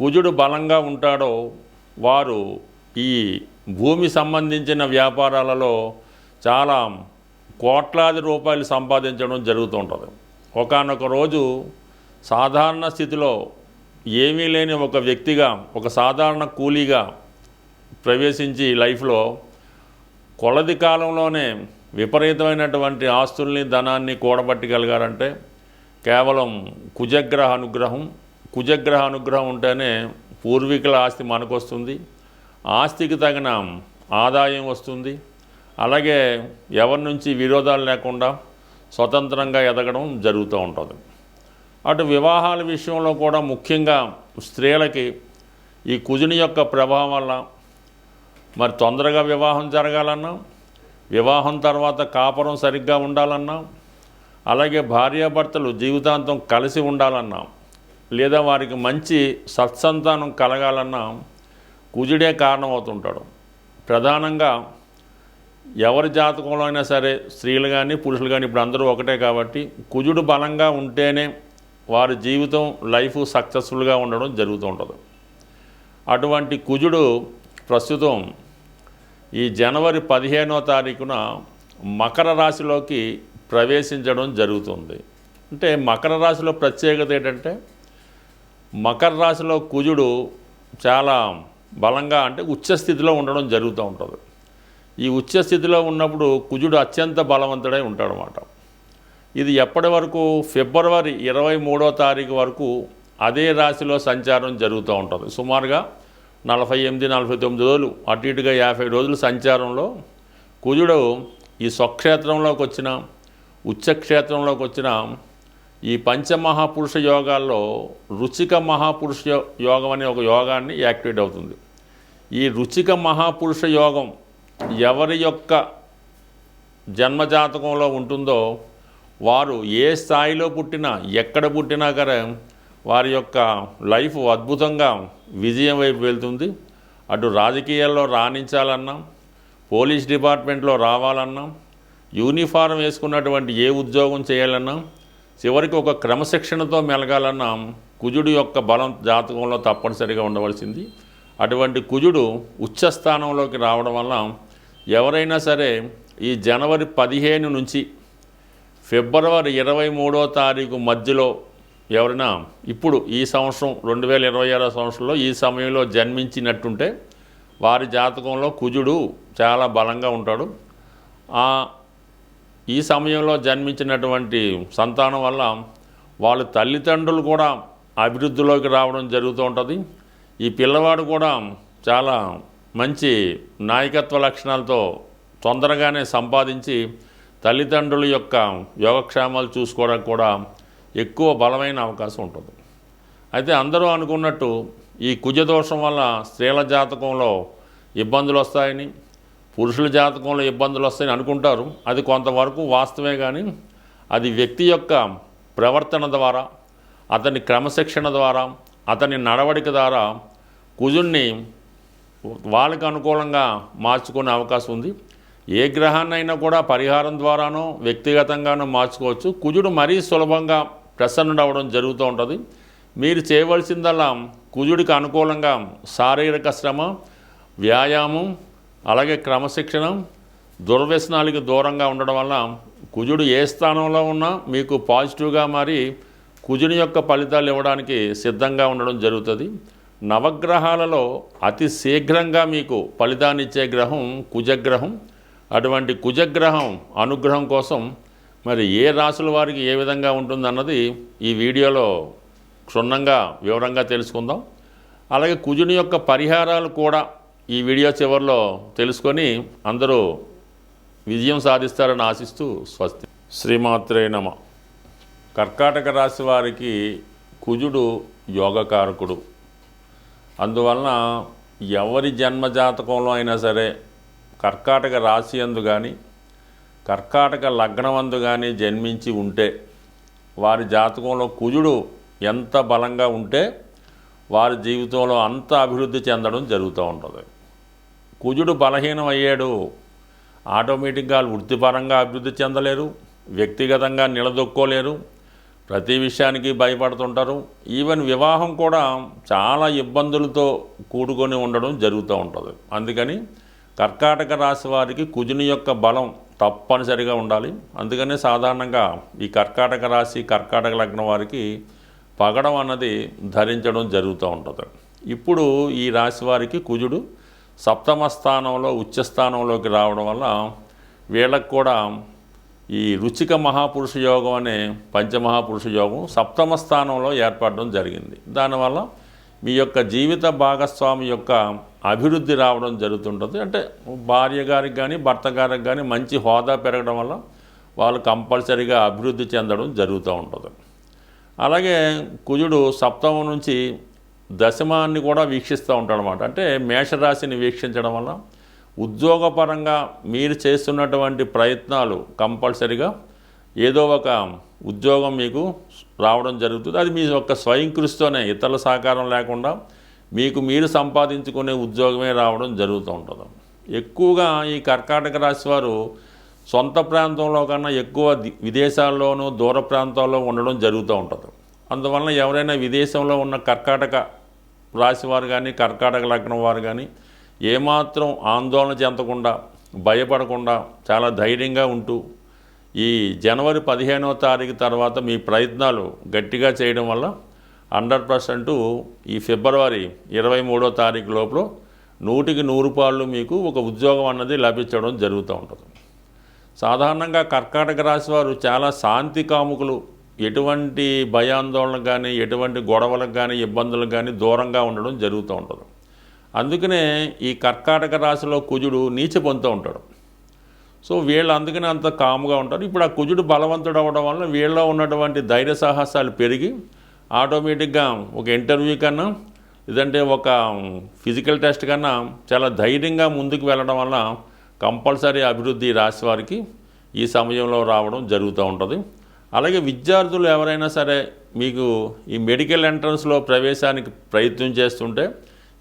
కుజుడు బలంగా ఉంటాడో వారు ఈ భూమి సంబంధించిన వ్యాపారాలలో చాలా కోట్లాది రూపాయలు సంపాదించడం జరుగుతూ ఉంటుంది. ఒకనొక రోజు సాధారణ స్థితిలో ఏమీ లేని ఒక వ్యక్తిగా ఒక సాధారణ కూలీగా ప్రవేశించి లైఫ్లో కొలది కాలంలోనే విపరీతమైనటువంటి ఆస్తుల్ని ధనాన్ని కూడబట్టగలిగారంటే కేవలం కుజగ్రహ అనుగ్రహం కుజగ్రహ అనుగ్రహం ఉంటేనే పూర్వీకుల ఆస్తి మనకు వస్తుంది ఆస్తికి తగిన ఆదాయం వస్తుంది. అలాగే ఎవరి నుంచి విరోధాలు లేకుండా స్వతంత్రంగా ఎదగడం జరుగుతూ ఉంటుంది. అటు వివాహాల విషయంలో కూడా ముఖ్యంగా స్త్రీలకి ఈ కుజుని యొక్క ప్రభావం వల్ల మరి తొందరగా వివాహం జరగాలన్నా వివాహం తర్వాత కాపురం సరిగ్గా ఉండాలన్నా అలాగే భార్యాభర్తలు జీవితాంతం కలిసి ఉండాలన్నా లేదా వారికి మంచి సత్సంతానం కలగాలన్న కుజుడే కారణమవుతుంటాడు. ప్రధానంగా ఎవరి జాతకంలో అయినా సరే స్త్రీలు కానీ పురుషులు కానీ ఇప్పుడు అందరూ ఒకటే కాబట్టి కుజుడు బలంగా ఉంటేనే వారి జీవితం లైఫ్ సక్సెస్ఫుల్గా ఉండడం జరుగుతూ ఉంటుంది. అటువంటి కుజుడు ప్రస్తుతం ఈ జనవరి పదిహేనో తారీఖున మకర రాశిలోకి ప్రవేశించడం జరుగుతుంది. అంటే మకర రాశిలో ప్రత్యేకత ఏంటంటే మకర రాశిలో కుజుడు చాలా బలంగా అంటే ఉచ్చస్థితిలో ఉండడం జరుగుతూ ఉంటుంది. ఈ ఉచ్చస్థితిలో ఉన్నప్పుడు కుజుడు అత్యంత బలవంతుడై ఉంటాడనమాట ఇది ఎప్పటి వరకు? ఫిబ్రవరి ఇరవై మూడో తారీఖు వరకు అదే రాశిలో సంచారం జరుగుతూ ఉంటుంది. సుమారుగా నలభై ఎనిమిది నలభై తొమ్మిది రోజులు అటు ఇటుగా యాభై రోజులు సంచారంలో కుజుడు ఈ స్వక్షేత్రంలోకి వచ్చిన ఉచ్చక్షేత్రంలోకి వచ్చిన ఈ పంచమహాపురుష యోగాల్లో రుచిక మహాపురుష యోగం అనే ఒక యోగాన్ని యాక్టివేట్ అవుతుంది. ఈ రుచిక మహాపురుష యోగం ఎవరి యొక్క జన్మజాతకంలో ఉంటుందో వారు ఏ స్థాయిలో పుట్టినా ఎక్కడ పుట్టినా కరే వారి యొక్క లైఫ్ అద్భుతంగా విజయం వైపు వెళ్తుంది. అటు రాజకీయాల్లో రాణించాలన్నా పోలీస్ డిపార్ట్మెంట్లో రావాలన్నా యూనిఫారం వేసుకున్నటువంటి ఏ ఉద్యోగం చేయాలన్నా చివరికి ఒక క్రమశిక్షణతో మెలగాలన్నా కుజుడు యొక్క బలం జాతకంలో తప్పనిసరిగా ఉండవలసింది. అటువంటి కుజుడు ఉచ్చస్థానంలోకి రావడం వల్ల ఎవరైనా సరే ఈ జనవరి పదిహేను నుంచి ఫిబ్రవరి ఇరవై మూడో తారీఖు మధ్యలో ఎవరైనా ఇప్పుడు ఈ సంవత్సరం రెండు వేల ఇరవై ఆరో సంవత్సరంలో ఈ సమయంలో జన్మించినట్టుంటే వారి జాతకంలో కుజుడు చాలా బలంగా ఉంటాడు. ఈ సమయంలో జన్మించినటువంటి సంతానం వల్ల వాళ్ళ తల్లిదండ్రులు కూడా అభివృద్ధిలోకి రావడం జరుగుతూ ఉంటుంది. ఈ పిల్లవాడు కూడా చాలా మంచి నాయకత్వ లక్షణాలతో తొందరగానే సంపాదించి తల్లిదండ్రుల యొక్క యోగక్షేమాలు చూసుకోవడానికి కూడా ఎక్కువ బలమైన అవకాశం ఉంటుంది. అయితే అందరూ అనుకున్నట్టు ఈ కుజదోషం వల్ల స్త్రీల జాతకంలో ఇబ్బందులు వస్తాయని పురుషుల జాతకంలో ఇబ్బందులు వస్తాయని అనుకుంటారు. అది కొంతవరకు వాస్తవే కానీ అది వ్యక్తి యొక్క ప్రవర్తన ద్వారా అతని క్రమశిక్షణ ద్వారా అతని నడవడిక ద్వారా కుజుణ్ణి వాళ్ళకి అనుకూలంగా మార్చుకునే అవకాశం ఉంది. ఏ గ్రహాన్నైనా కూడా పరిహారం ద్వారానో వ్యక్తిగతంగానో మార్చుకోవచ్చు. కుజుడు మరీ సులభంగా ప్రసన్నుడు అవ్వడం జరుగుతూ ఉంటుంది. మీరు చేయవలసిందల్లా కుజుడికి అనుకూలంగా శారీరక శ్రమ వ్యాయామం అలాగే క్రమశిక్షణ దుర్వ్యసనాలకి దూరంగా ఉండడం వల్ల కుజుడు ఏ స్థానంలో ఉన్నా మీకు పాజిటివ్గా మారి కుజుని యొక్క ఫలితాలు ఇవ్వడానికి సిద్ధంగా ఉండడం జరుగుతుంది. నవగ్రహాలలో అతి శీఘ్రంగా మీకు ఫలితాన్ని ఇచ్చే గ్రహం కుజగ్రహం. అటువంటి కుజగ్రహం అనుగ్రహం కోసం మరి ఏ రాసుల వారికి ఏ విధంగా ఉంటుందన్నది ఈ వీడియోలో క్షుణ్ణంగా వివరంగా తెలుసుకుందాం. అలాగే కుజుని యొక్క పరిహారాలు కూడా ఈ వీడియో చివరిలో తెలుసుకొని అందరూ విజయం సాధిస్తారని ఆశిస్తూ స్వస్తి. శ్రీమాత్రే నమ. కర్కాటక రాశి వారికి కుజుడు యోగకారకుడు. అందువలన ఎవరి జన్మ జాతకంలో అయినా సరే కర్కాటక రాశి అందు కానీ కర్కాటక లగ్నమందు కానీ జన్మించి ఉంటే వారి జాతకంలో కుజుడు ఎంత బలంగా ఉంటే వారి జీవితంలో అంత అభివృద్ధి చెందడం జరుగుతూ ఉంటుంది. కుజుడు బలహీనం అయ్యాడు ఆటోమేటిక్గా వృత్తిపరంగా అభివృద్ధి చెందలేరు వ్యక్తిగతంగా నిలదొక్కోలేరు ప్రతి విషయానికి భయపడుతుంటారు. ఈవెన్ వివాహం కూడా చాలా ఇబ్బందులతో కూడుకొని ఉండడం జరుగుతూ ఉంటుంది. అందుకని కర్కాటక రాశి వారికి కుజుని యొక్క బలం తప్పనిసరిగా ఉండాలి. అందుకనే సాధారణంగా ఈ కర్కాటక రాశి కర్కాటక లగ్నం వారికి పగడం అన్నది ధరించడం జరుగుతూ ఉంటుంది. ఇప్పుడు ఈ రాశి వారికి కుజుడు సప్తమ స్థానంలో ఉచ్చస్థానంలోకి రావడం వల్ల వీళ్ళకు కూడా ఈ రుచిక మహాపురుష యోగం అనే పంచమహాపురుష యోగం సప్తమ స్థానంలో ఏర్పడడం జరిగింది. దానివల్ల మీ యొక్క జీవిత భాగస్వామి యొక్క అభివృద్ధి రావడం జరుగుతుంటుంది. అంటే భార్య గారికి కానీ భర్త గారికి కానీ మంచి హోదా పెరగడం వల్ల వాళ్ళు కంపల్సరీగా అభివృద్ధి చెందడం జరుగుతూ ఉంటుంది. అలాగే కుజుడు సప్తమం నుంచి దశమాన్ని కూడా వీక్షిస్తూ ఉంటాడు అనమాట అంటే మేషరాశిని వీక్షించడం వల్ల ఉద్యోగపరంగా మీరు చేస్తున్నటువంటి ప్రయత్నాలు కంపల్సరిగా ఏదో ఒక ఉద్యోగం మీకు రావడం జరుగుతుంది. అది మీ యొక్క స్వయం కృషితోనే ఇతరుల సహకారం లేకుండా మీకు మీరు సంపాదించుకునే ఉద్యోగమే రావడం జరుగుతూ ఉంటుంది. ఎక్కువగా ఈ కర్కాటక రాశి వారు సొంత ప్రాంతంలో కన్నా ఎక్కువ విదేశాల్లోనూ దూర ప్రాంతాల్లో ఉండడం జరుగుతూ ఉంటుంది. అందువలన ఎవరైనా విదేశంలో ఉన్న కర్కాటక రాశివారు కానీ కర్కాటక లగ్నం వారు కానీ ఏమాత్రం ఆందోళన చెందకుండా భయపడకుండా చాలా ధైర్యంగా ఉంటూ ఈ జనవరి పదిహేనవ తారీఖు తర్వాత మీ ప్రయత్నాలు గట్టిగా చేయడం వల్ల హండ్రెడ్ పర్సెంట్ ఈ ఫిబ్రవరి ఇరవై మూడో తారీఖు లోపల నూటికి నూరు పాళ్ళు మీకు ఒక ఉద్యోగం అన్నది లభించడం జరుగుతూ ఉంటుంది. సాధారణంగా కర్కాటక రాశి వారు చాలా శాంతి కాముకులు. ఎటువంటి భయాందోళనకు కానీ ఎటువంటి గొడవలకు కానీ ఇబ్బందులకు కానీ దూరంగా ఉండడం జరుగుతూ ఉంటుంది. అందుకనే ఈ కర్కాటక రాశిలో కుజుడు నీచ పొందుతూ ఉంటాడు. సో వీళ్ళు అందుకనే అంత కాముగా ఉంటారు. ఇప్పుడు ఆ కుజుడు బలవంతుడు అవ్వడం వల్ల వీళ్ళలో ఉన్నటువంటి ధైర్య సాహసాలు పెరిగి ఆటోమేటిక్గా ఒక ఇంటర్వ్యూ కన్నా లేదంటే ఒక ఫిజికల్ టెస్ట్ కన్నా చాలా ధైర్యంగా ముందుకు వెళ్ళడం వల్ల కంపల్సరీ అభివృద్ధి రాశి వారికి ఈ సమయంలో రావడం జరుగుతూ ఉంటుంది. అలాగే విద్యార్థులు ఎవరైనా సరే మీకు ఈ మెడికల్ ఎంట్రన్స్లో ప్రవేశానికి ప్రయత్నం చేస్తుంటే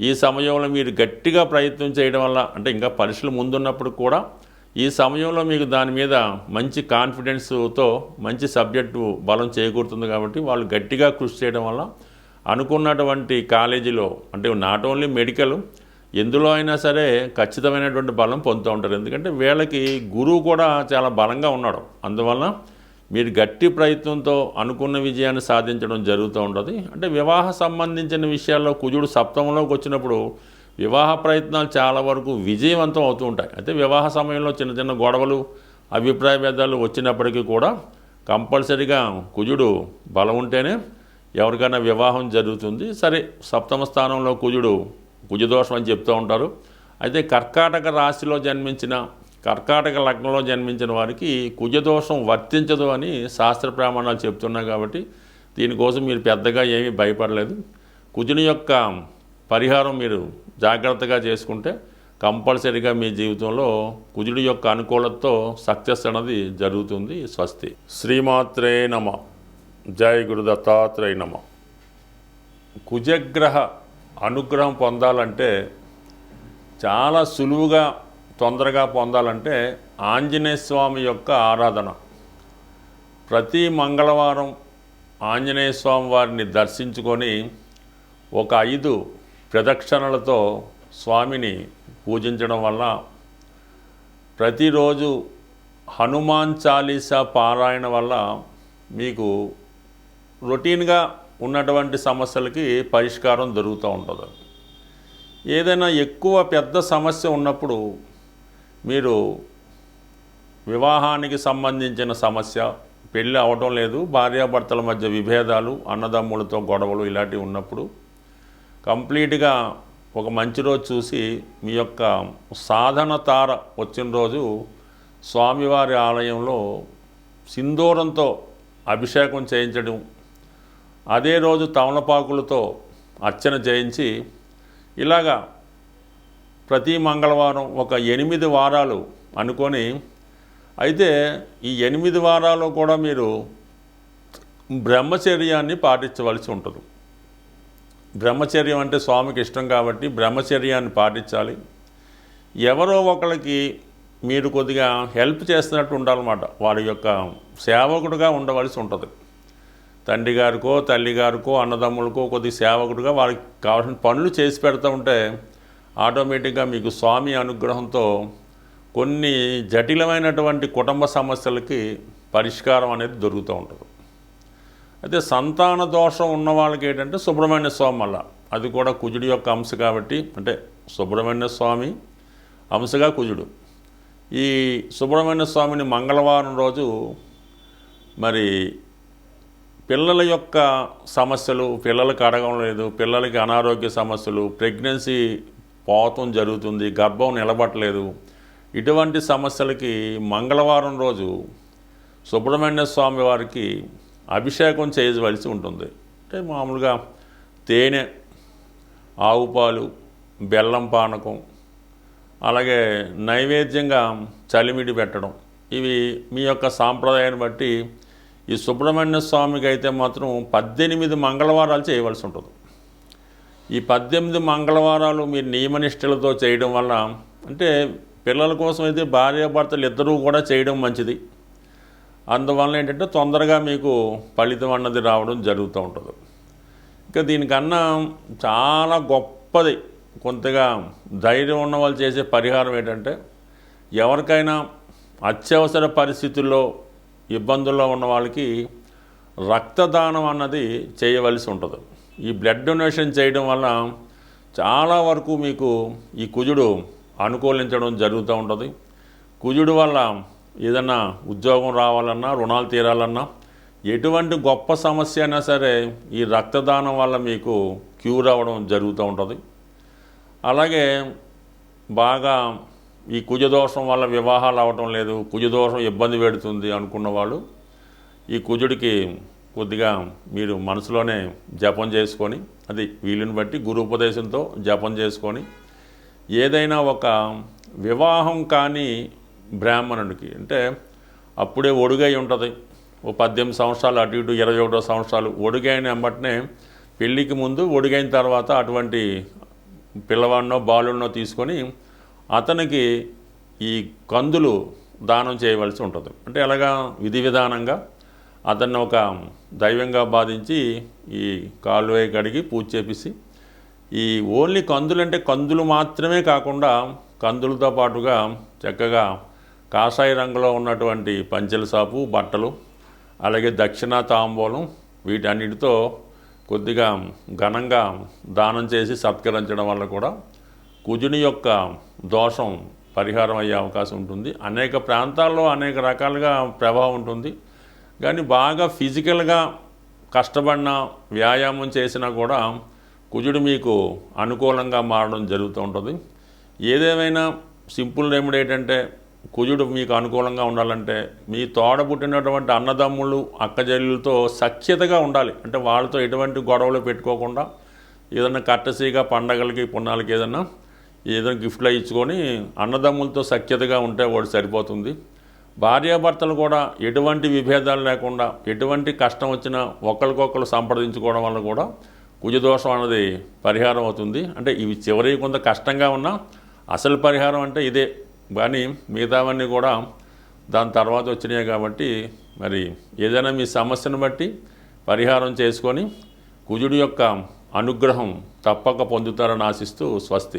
ఈ సమయంలో మీరు గట్టిగా ప్రయత్నం చేయడం వల్ల అంటే ఇంకా పరీక్షలు ముందున్నప్పుడు కూడా ఈ సమయంలో మీకు దాని మీద మంచి కాన్ఫిడెన్స్తో మంచి సబ్జెక్టు బలం చేకూరుతుంది కాబట్టి వాళ్ళు గట్టిగా కృషి చేయడం వల్ల అనుకున్నటువంటి కాలేజీలో అంటే నాట్ ఓన్లీ మెడికల్ ఎందులో అయినా సరే ఖచ్చితమైనటువంటి బలం పొందుతూ ఉంటారు. ఎందుకంటే వీళ్ళకి గురువు కూడా చాలా బలంగా ఉన్నాడు. అందువల్ల మీరు గట్టి ప్రయత్నంతో అనుకున్న విజయాన్ని సాధించడం జరుగుతూ ఉంటుంది అంటే వివాహ సంబంధించిన విషయాల్లో కుజుడు సప్తమంలోకి వచ్చినప్పుడు వివాహ ప్రయత్నాలు చాలా వరకు విజయవంతం అవుతూ ఉంటాయి. అయితే వివాహ సమయంలో చిన్న చిన్న గొడవలు అభిప్రాయ భేదాలు వచ్చినప్పటికీ కూడా కంపల్సరిగా కుజుడు బలం ఉంటేనే ఎవరికైనా వివాహం జరుగుతుంది. సరే సప్తమ స్థానంలో కుజుడు కుజదోషం అని చెప్తూ ఉంటారు. అయితే కర్కాటక రాశిలో జన్మించిన కర్కాటక లగ్నంలో జన్మించిన వారికి కుజదోషం వర్తించదు అని శాస్త్ర ప్రమాణాలు చెప్తున్నాయి కాబట్టి దీనికోసం మీరు పెద్దగా ఏమీ భయపడలేదు. కుజుని యొక్క పరిహారం మీరు జాగ్రత్తగా చేసుకుంటే కంపల్సరీగా మీ జీవితంలో కుజుడి యొక్క అనుకూలతతో సక్సెస్ అనేది జరుగుతుంది. స్వస్తి. శ్రీమాత్రే నమ. జయ గురు దత్తాత్రేయ నమ. కుజగ్రహ అనుగ్రహం పొందాలంటే చాలా సులువుగా తొందరగా పొందాలంటే ఆంజనేయ స్వామి యొక్క ఆరాధన. ప్రతి మంగళవారం ఆంజనేయ స్వామి వారిని దర్శించుకొని ఒక ఐదు ప్రదక్షిణలతో స్వామిని పూజించడం వల్ల ప్రతిరోజు హనుమాన్ చాలీసా పారాయణ వల్ల మీకు రొటీన్గా ఉన్నటువంటి సమస్యలకి పరిష్కారం దొరుకుతూ ఉంటుంది. ఏదైనా ఎక్కువ పెద్ద సమస్య ఉన్నప్పుడు మీరు వివాహానికి సంబంధించిన సమస్య పెళ్ళి అవటం లేదు భార్యాభర్తల మధ్య విభేదాలు అన్నదమ్ములతో గొడవలు ఇలాంటివి ఉన్నప్పుడు కంప్లీట్గా ఒక మంచి రోజు చూసి మీ యొక్క సాధన తార వచ్చిన రోజు స్వామివారి ఆలయంలో సింధూరంతో అభిషేకం చేయించడం అదే రోజు తమలపాకులతో అర్చన చేయించి ఇలాగా ప్రతి మంగళవారం ఒక ఎనిమిది వారాలు అనుకొని అయితే ఈ ఎనిమిది వారాలు కూడా మీరు బ్రహ్మచర్యాన్ని పాటించవలసి ఉంటుంది. బ్రహ్మచర్యం అంటే స్వామికి ఇష్టం కాబట్టి బ్రహ్మచర్యాన్ని పాటించాలి. ఎవరో ఒకరికి మీరు కొద్దిగా హెల్ప్ చేస్తున్నట్టు ఉండాలన్నమాట. వారి యొక్క సేవకుడుగా ఉండవలసి ఉంటుంది. తండ్రి గారికో తల్లి గారికో అన్నదమ్ములకో కొద్ది సేవకుడుగా వారికి కావాల్సిన పనులు చేసి పెడతా ఉంటే ఆటోమేటిక్గా మీకు స్వామి అనుగ్రహంతో కొన్ని జటిలమైనటువంటి కుటుంబ సమస్యలకి పరిష్కారం అనేది దొరుకుతూ ఉంటుంది. అయితే సంతాన దోషం ఉన్న వాళ్ళకి ఏంటంటే సుబ్రహ్మణ్య స్వామి వల్ల. అది కూడా కుజుడి యొక్క అంశ కాబట్టి అంటే సుబ్రహ్మణ్య స్వామి అంశగా కుజుడు. ఈ సుబ్రహ్మణ్య స్వామిని మంగళవారం రోజు మరి పిల్లల యొక్క సమస్యలు పిల్లలకి అడగడం లేదు పిల్లలకి అనారోగ్య సమస్యలు ప్రెగ్నెన్సీ పోతం జరుగుతుంది గర్భం నిలబట్టలేదు. ఇటువంటి సమస్యలకి మంగళవారం రోజు సుబ్రహ్మణ్య స్వామి వారికి అభిషేకం చేయవలసి ఉంటుంది. అంటే మామూలుగా తేనె ఆవు పాలు బెల్లం పానకం అలాగే నైవేద్యంగా చలిమిడి పెట్టడం. ఇవి మీ యొక్క సాంప్రదాయాన్ని బట్టి ఈ సుబ్రహ్మణ్య స్వామికి అయితే మాత్రం పద్దెనిమిది మంగళవారాలు చేయవలసి ఉంటుంది. ఈ పద్దెనిమిది మంగళవారాలు మీరు నియమనిష్టలతో చేయడం వల్ల అంటే పిల్లల కోసం అయితే భార్యాభర్తలు ఇద్దరూ కూడా చేయడం మంచిది. అందువల్ల ఏంటంటే తొందరగా మీకు ఫలితం అన్నది రావడం జరుగుతూ ఉంటుంది. ఇంకా దీనికన్నా చాలా గొప్పది కొంతగా ధైర్యం ఉన్న వాళ్ళు చేసే పరిహారం ఏంటంటే ఎవరికైనా అత్యవసర పరిస్థితుల్లో ఇబ్బందుల్లో ఉన్న వాళ్ళకి రక్తదానం అన్నది చేయవలసి ఉంటుంది. ఈ బ్లడ్ డొనేషన్ చేయడం వల్ల చాలా వరకు మీకు ఈ కుజుడు అనుకూలించడం జరుగుతూ ఉంటుంది. కుజుడు వల్ల ఏదన్నా ఉద్యోగం రావాలన్నా రుణాలు తీరాలన్నా ఎటువంటి గొప్ప సమస్య అయినా సరే ఈ రక్తదానం వల్ల మీకు క్యూర్ అవ్వడం జరుగుతూ ఉంటుంది. అలాగే బాగా ఈ కుజదోషం వల్ల వివాహాలు అవ్వటం లేదు కుజదోషం ఇబ్బంది పెడుతుంది అనుకున్న వాళ్ళు ఈ కుజుడికి కొద్దిగా మీరు మనసులోనే జపం చేసుకొని అది వీలుని బట్టి గురు ఉపదేశంతో జపం చేసుకొని ఏదైనా ఒక వివాహం కాని బ్రాహ్మణుడికి అంటే అప్పుడే ఒడుగై ఉంటుంది. ఓ పద్దెనిమిది సంవత్సరాలు అటు ఇటు ఇరవై ఒకటో సంవత్సరాలు ఒడుగైన వెంబటనే పెళ్ళికి ముందు ఒడిగైన తర్వాత అటువంటి పిల్లవాడినో బాలున్నో తీసుకొని అతనికి ఈ కందులు దానం చేయవలసి ఉంటుంది. అంటే ఎలాగా? విధి విధానంగా అతన్ని ఒక దైవంగా బాధించి ఈ కాలువే కడిగి పూజ చేపిసి ఈ ఓన్లీ కందులు అంటే కందులు మాత్రమే కాకుండా కందులతో పాటుగా చక్కగా కాషాయ రంగులో ఉన్నటువంటి పంచెల సాపు బట్టలు అలాగే దక్షిణ తాంబూలం వీటన్నిటితో కొద్దిగా ఘనంగా దానం చేసి సత్కరించడం వల్ల కూడా కుజుని యొక్క దోషం పరిహారం అయ్యే అవకాశం ఉంటుంది. అనేక ప్రాంతాల్లో అనేక రకాలుగా ప్రభావం ఉంటుంది. కానీ బాగా ఫిజికల్గా కష్టపడినా వ్యాయామం చేసినా కూడా కుజుడు మీకు అనుకూలంగా మారడం జరుగుతూ ఉంటుంది. ఏదేమైనా సింపుల్ రెమెడీ ఏంటంటే కుజుడు మీకు అనుకూలంగా ఉండాలంటే మీ తోడ పుట్టినటువంటి అన్నదమ్ములు అక్కజల్లులతో సఖ్యతగా ఉండాలి. అంటే వాళ్ళతో ఎటువంటి గొడవలు పెట్టుకోకుండా ఏదైనా కట్టసీగా పండగలకి పుణ్యాలకి ఏదైనా ఏదైనా గిఫ్ట్లో ఇచ్చుకొని అన్నదమ్ములతో సఖ్యతగా ఉంటే వాడు సరిపోతుంది. భార్యాభర్తలు కూడా ఎటువంటి విభేదాలు లేకుండా ఎటువంటి కష్టం వచ్చినా ఒకరికొకరు సంప్రదించుకోవడం వల్ల కూడా కుజదోషం అన్నది పరిహారం అవుతుంది. అంటే ఇవి చివరి కొంత కష్టంగా ఉన్నా అసలు పరిహారం అంటే ఇదే. కానీ మిగతావన్నీ కూడా దాని తర్వాత వచ్చినాయి కాబట్టి మరి ఏదైనా మీ సమస్యను బట్టి పరిహారం చేసుకొని కుజుడి యొక్క అనుగ్రహం తప్పక పొందుతారని ఆశిస్తూ స్వస్తి.